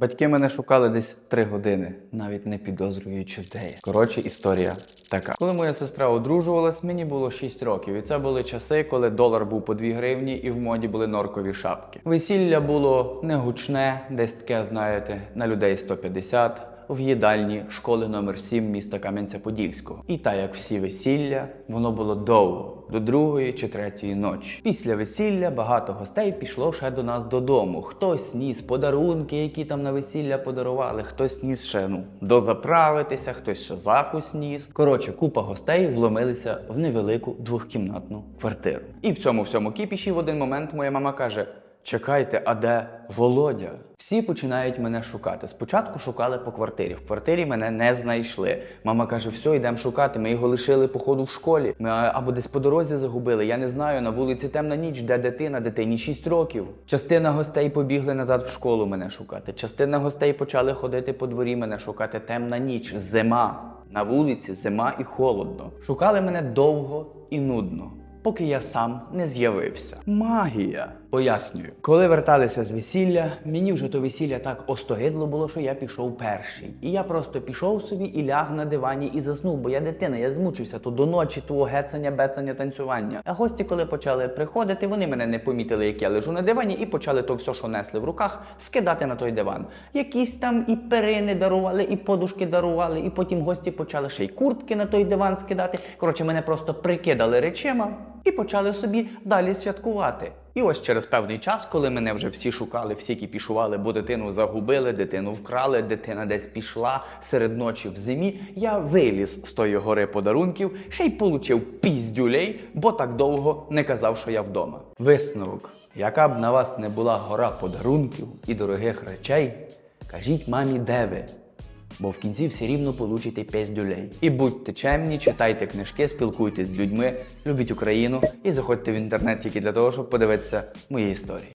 Батьки мене шукали десь три години, навіть не підозрюючи, де я. Коротше, історія така. Коли моя сестра одружувалась, мені було 6 років, і це були часи, коли долар був по 2 гривні і в моді були норкові шапки. Весілля було не гучне, десь таке, знаєте, на людей 150 в їдальні школи номер 7 міста Кам'янця-Подільського. І так як всі весілля, воно було довго. До другої чи третьої ночі. Після весілля багато гостей пішло ще до нас додому. Хтось ніс подарунки, які там на весілля подарували, хтось ніс ще ну дозаправитися, хтось ще закусь ніс. Коротше, купа гостей вломилися в невелику двохкімнатну квартиру. І в цьому всьому кіпіші в один момент моя мама каже: Чекайте, а де Володя? Всі починають мене шукати. Спочатку шукали по квартирі. В квартирі мене не знайшли. Мама каже: все, йдемо шукати. Ми його лишили походу в школі. Ми або десь по дорозі загубили. Я не знаю. На вулиці темна ніч, де дитина, дитині 6 років. Частина гостей побігли назад в школу мене шукати. Частина гостей почали ходити по дворі мене шукати. Темна ніч, зима. На вулиці зима і холодно. Шукали мене довго і нудно поки я сам не з'явився. Магія. Пояснюю, коли верталися з весілля, мені вже то весілля так остогидло було, що я пішов перший. І я просто пішов собі і ляг на дивані і заснув, бо я дитина, я змучився то до ночі, того гецання, бецання, танцювання. А гості, коли почали приходити, вони мене не помітили, як я лежу на дивані, і почали то все, що несли в руках, скидати на той диван. Якісь там і перини дарували, і подушки дарували, і потім гості почали ще й куртки на той диван скидати. Коротше, мене просто прикидали речима і почали собі далі святкувати. І ось через певний час, коли мене вже всі шукали, всі кіпішували, бо дитину загубили, дитину вкрали, дитина десь пішла серед ночі в зимі, я виліз з тої гори подарунків, ще й получив піздюлей, бо так довго не казав, що я вдома. Висновок. Яка б на вас не була гора подарунків і дорогих речей, кажіть мамі, де ви? Бо в кінці все рівно получите піздюлей. І будьте чемні, читайте книжки, спілкуйтесь з людьми, любіть Україну і заходьте в інтернет тільки для того, щоб подивитися мої історії.